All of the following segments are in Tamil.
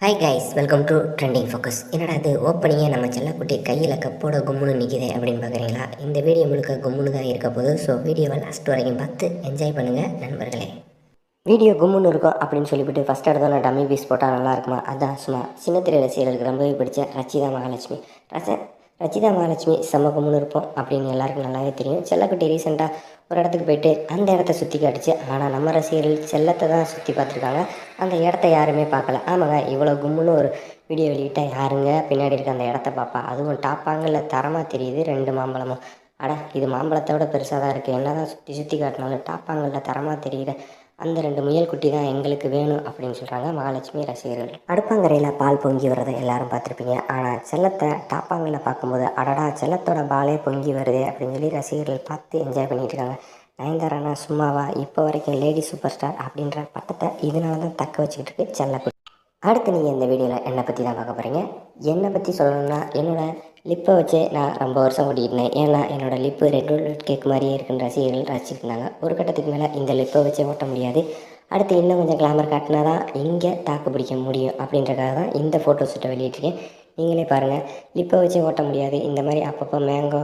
Hi guys welcome to trending focus என்னடா அது ஓப்பனிங்கே நம்ம செல்லக்குட்டி கையில் கப்போட கும்முன்னு நிற்கிதே அப்படின்னு பார்க்குறீங்களா இந்த வீடியோ முழுக்க கும்முன்னு தான் இருக்க போது ஸோ வீடியோவை லாஸ்ட் வரைக்கும் பார்த்து என்ஜாய் பண்ணுங்கள் நண்பர்களே. வீடியோ கும்முன்னு இருக்கும் அப்படின்னு சொல்லிவிட்டு ஃபஸ்ட் இடத்துல டம்மி பீஸ் போட்டால் நல்லா இருக்குமா? அதான் சும்மா சின்னத்திரை ரசிகர்களுக்கு ரொம்பவே பிடிச்ச ரச்சிதா மகாலட்சுமி. ரச ரச்சிதா மகாலட்சுமி செம்ம கும்முன்னு இருப்போம் அப்படின்னு எல்லாருக்கும் நல்லாவே தெரியும். செல்லக்குட்டி ரீசெண்டாக ஒரு இடத்துக்கு போயிட்டு அந்த இடத்த சுற்றி காட்டுச்சு. ஆனால் நம்ம ரசிகர்கள் செல்லத்தை தான் சுற்றி பார்த்துருக்காங்க. அந்த இடத்த யாருமே பார்க்கல. ஆமாங்க இவ்வளோ கும்முன்னு ஒரு வீடியோ வெளியிட்டால் யாருங்க? பின்னாடி இருக்க அந்த இடத்த பார்ப்பா அதுவும் டாப்பாங்கில் தரமாக தெரியுது ரெண்டு மாம்பழமும். அட இது மாம்பழத்தை விட பெருசாக தான் இருக்குது என்ன தான் சுற்றி சுற்றி காட்டினாலும் டாப்பாங்கல்ல தரமாக தெரியுது அந்த ரெண்டு முயல் குட்டி தான் எங்களுக்கு வேணும் அப்படின்னு சொல்கிறாங்க மகாலட்சுமி ரசிகர்கள். அடுப்பாங்கரையில் பால் பொங்கி வர்றதை எல்லாரும் பார்த்துருப்பீங்க. ஆனால் செல்லத்தை டாப்பாங்களில் பார்க்கும்போது அடடா செல்லத்தோட பாலே பொங்கி வருது அப்படின்னு சொல்லி ரசிகர்கள் பார்த்து என்ஜாய் பண்ணிட்டு இருக்காங்க. நயன்தாரானா சும்மாவா? இப்போ வரைக்கும் லேடி சூப்பர் ஸ்டார் அப்படின்ற பட்டத்தை இதனால தான் தக்க வச்சுக்கிட்டு இருக்கு செல்லக்குட்டி. அடுத்து நீங்கள் இந்த வீடியோவில் என்னை பற்றி தான் பார்க்க போகிறீங்க என்னை பற்றி சொல்லணும்னா என்னோட லிப்பை வச்சு நான் ரொம்ப வருஷம் ஓட்டிக்கிட்டேன் ஏன்னா என்னோடய லிப்பு ரெட் வெல்வெட் கேக் மாதிரியே இருக்குன்னு ரசிகர்கள் ரசிச்சிருந்தாங்க. ஒரு கட்டத்துக்கு மேலே இந்த லிப்பை வச்சு ஓட்ட முடியாது. அடுத்து இன்னும் கொஞ்சம் கிளாமர் காட்டினா தான் இங்கே தாக்கு பிடிக்க முடியும் அப்படின்றக்காக தான் இந்த ஃபோட்டோ ஷூட்டை வெளியிட்டிருக்கேன். நீங்களே பாருங்கள் லிப்பை வச்சு ஓட்ட முடியாது. இந்த மாதிரி அப்பப்போ மேங்கோ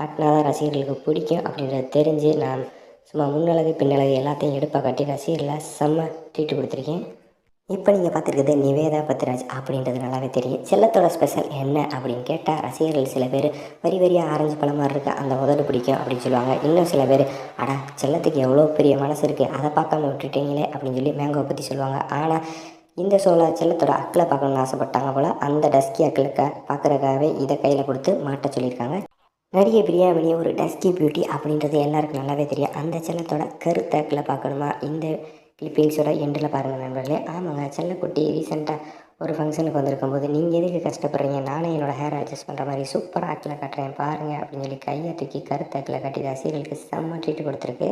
காட்டினா தான் ரசிகர்களுக்கு பிடிக்கும் அப்படின்றத தெரிஞ்சு நான் சும்மா முன்னழகு பின்னழகு எல்லாத்தையும் எடுப்பாக காட்டி ரசிகர்களை செம்ம ட்ரீட் கொடுத்துருக்கேன். இப்போ நீங்கள் பார்த்துருக்குது நிவேதா பத்ராஜ் அப்படின்றது நல்லாவே தெரியும். செல்லத்தோட ஸ்பெஷல் என்ன அப்படின்னு கேட்டால் ரசிகர்கள் சில பேர் வரி வரியாக ஆரஞ்சு பழம் மாதிரி அந்த உதடு பிடிக்கும் அப்படின்னு சொல்லுவாங்க. இன்னும் சில பேர் அடா செல்லத்துக்கு எவ்வளோ பெரிய மனசு இருக்குது அதை பார்க்காம விட்டுட்டீங்களே அப்படின்னு சொல்லி மேங்கோவை பற்றி சொல்லுவாங்க. ஆனால் இந்த சோழ செல்லத்தோட அக்களை பார்க்கணும்னு ஆசைப்பட்டாங்க போல் அந்த டஸ்கி அக்களுக்கு பார்க்குறக்காகவே இதை கையில் கொடுத்து மாட்ட சொல்லியிருக்காங்க. நடிகை பிரியாமணி ஒரு டஸ்கி பியூட்டி அப்படின்றது எல்லாருக்கும் நல்லாவே தெரியும். அந்த செல்லத்தோட கருத்தாக்கில் பார்க்கணுமா? இந்த கிளிப்பிங்ஸோட எண்டில் பாருங்கள் நண்பர்களே. ஆமாங்க செல்லக்குட்டி ரீசெண்டாக ஒரு ஃபங்க்ஷனுக்கு வந்திருக்கும் போது நீங்கள் எதுக்கு கஷ்டப்படுறீங்க? நானே என்னோடய ஹேர் அட்ஜஸ்ட் பண்ணுற மாதிரி சூப்பராக ஆக்கில் கட்டுறேன் பாருங்கள் அப்படின்னு சொல்லி கையை தூக்கி கருத்தாக்கில் கட்டி ரசிகர்களுக்கு செம்ம ட்ரீட் கொடுத்துருக்கு.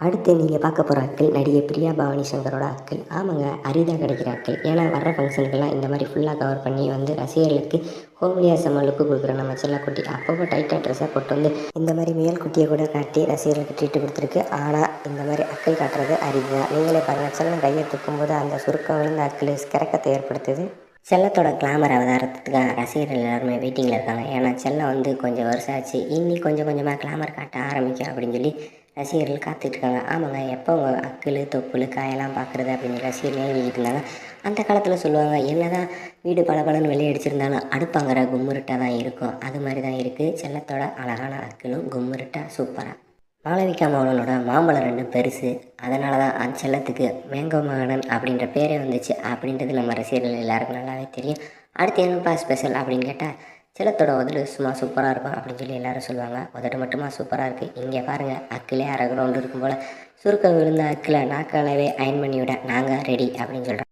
அடுத்து நீங்கள் பார்க்க போகிற ஆட்கள் நடிகை பிரியா பவானி சங்கரோட அக்கள் ஆமாங்க அரிதாக கிடைக்கிற அக்கள் ஏன்னா வர்ற ஃபங்க்ஷனுக்கெல்லாம் இந்த மாதிரி ஃபுல்லாக கவர் பண்ணி வந்து ரசிகர்களுக்கு ஹோம்லியாக செம்ம லுக்கு கொடுக்குற நம்ம செல்லக்குட்டி அப்பப்போ டைட்டாக ட்ரெஸ்ஸாக போட்டு வந்து இந்த மாதிரி மேல் குட்டியை கூட காட்டி ரசிகர்களுக்கு ட்ரீட் கொடுத்துருக்கு. ஆனால் இந்த மாதிரி அக்கள் காட்டுறது அரிது. தான் நீங்களே பாருங்கள் செல்லம் கையை தூக்கும்போது அந்த சுருக்கம் விழுந்த அக்கள் கிறக்கத்தை ஏற்படுத்துது. செல்லத்தோட கிளாமர் அவதாரத்துக்காக ரசிகர்கள் எல்லாருமே வெயிட்டிங்கில் இருக்காங்க. ஏன்னா செல்லம் வந்து கொஞ்சம் வருஷம் ஆச்சு. இன்னி கொஞ்சம் கொஞ்சமாக கிளாமர் காட்ட ஆரம்பிக்கும் அப்படின்னு சொல்லி ரசிகர்கள் காத்துட்டு இருக்காங்க ஆமாங்க எப்போ உங்கள் அக்கிள் தொப்புள் காயெல்லாம் பார்க்குறது அப்படின்னு ரசிகர்கள் எழுதிட்டு இருந்தாங்க. அந்த காலத்தில் சொல்லுவாங்க என்ன தான் வீடு பல பலன்னு வெளியே அடிச்சிருந்தாலும் அடுப்பாங்கிற கும்முருட்டாக தான் இருக்கும். அது மாதிரி தான் இருக்குது செல்லத்தோட அழகான அக்கிலும் கும்முருட்டாக சூப்பராக மாளவிகா மோகனோட மாம்பழம் ரெண்டும் பெருசு. அதனால தான் அந்த செல்லத்துக்கு மேங்கோ மகனன் அப்படின்ற பேரே வந்துச்சு. அப்படின்றது நம்ம ரசிகர்கள் எல்லாருக்கும் நல்லாவே தெரியும். அடுத்து என்னப்பா ஸ்பெஷல் அப்படின்னு கேட்டால் சிலத்தோட உதடு சும்மா சூப்பராக இருக்கும் அப்படின்னு சொல்லி எல்லாரும் சொல்லுவாங்க. உதடு மட்டுமா சூப்பராக இருக்குது இங்கே பாருங்கள் அக்கிலே அரை கிரவுண்டு இருக்கும் போல். சுருக்கம் விழுந்த அக்கில் நாக்காலவே அயன் பண்ணி விட நாங்கள் ரெடி அப்படின்னு சொல்கிறோம்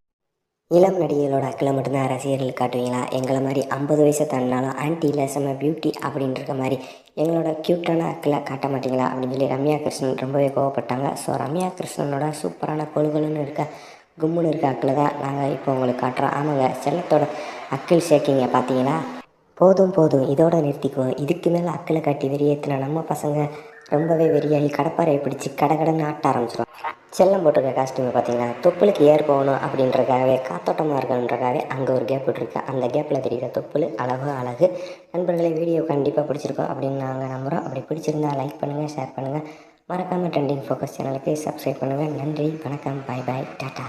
இளம் நடிகைகளோட அக்கில் மட்டும்தான் ரசிகர்கள் காட்டுவீங்களா? எங்களை மாதிரி ஐம்பது வயசை தாண்டினாலும் ஆன்டி இல்லை செம்ம பியூட்டி அப்படின்ற மாதிரி எங்களோட க்யூட்டான அக்கில் காட்ட மாட்டீங்களா? அப்படின்னு சொல்லி ரம்யா கிருஷ்ணன் ரொம்பவே கோவப்பட்டாங்க. ஸோ ரம்யா கிருஷ்ணனோட சூப்பரான கொழுகொழுன்னு இருக்க கும்முன்னு இருக்க அக்கில் தான் நாங்கள் இப்போ உங்களுக்கு காட்டுறோம். ஆமாங்க செல்லத்தோட அக்கில் ஷேக்கிங்க பார்த்தீங்களா? போதும் போதும். இதோட நிறுத்திக்குவோம். இதுக்கு மேலே அக்கில் காட்டி வெறியேற்றின நம்ம பசங்க ரொம்பவே வெறியாகி கடப்பாறையை பிடிச்சி கடகடன்னு ஆட்ட ஆரம்பிச்சிடும் செல்லம் போட்டிருக்க காஸ்டியூமை பார்த்தீங்கன்னா தொப்புளுக்கு ஏர் போகணும் அப்படின்றக்காகவே காத்தோட்டமாக இருக்கணுன்றக்காகவே அங்கே ஒரு கேப் விட்டுருக்கு. அந்த கேப்பில் தெரிகிற தொப்புள் அழகு அழகு. நண்பர்களே வீடியோ கண்டிப்பாக பிடிச்சிருக்கோம் அப்படின்னு நாங்கள் நம்புகிறோம் அப்படி பிடிச்சிருந்தா லைக் பண்ணுங்கள் ஷேர் பண்ணுங்கள் மறக்காமல் ட்ரெண்டிங் ஃபோக்கஸ் சேனலுக்கு சப்ஸ்கிரைப் பண்ணுங்கள் நன்றி வணக்கம். பாய் பாய் டாட்டா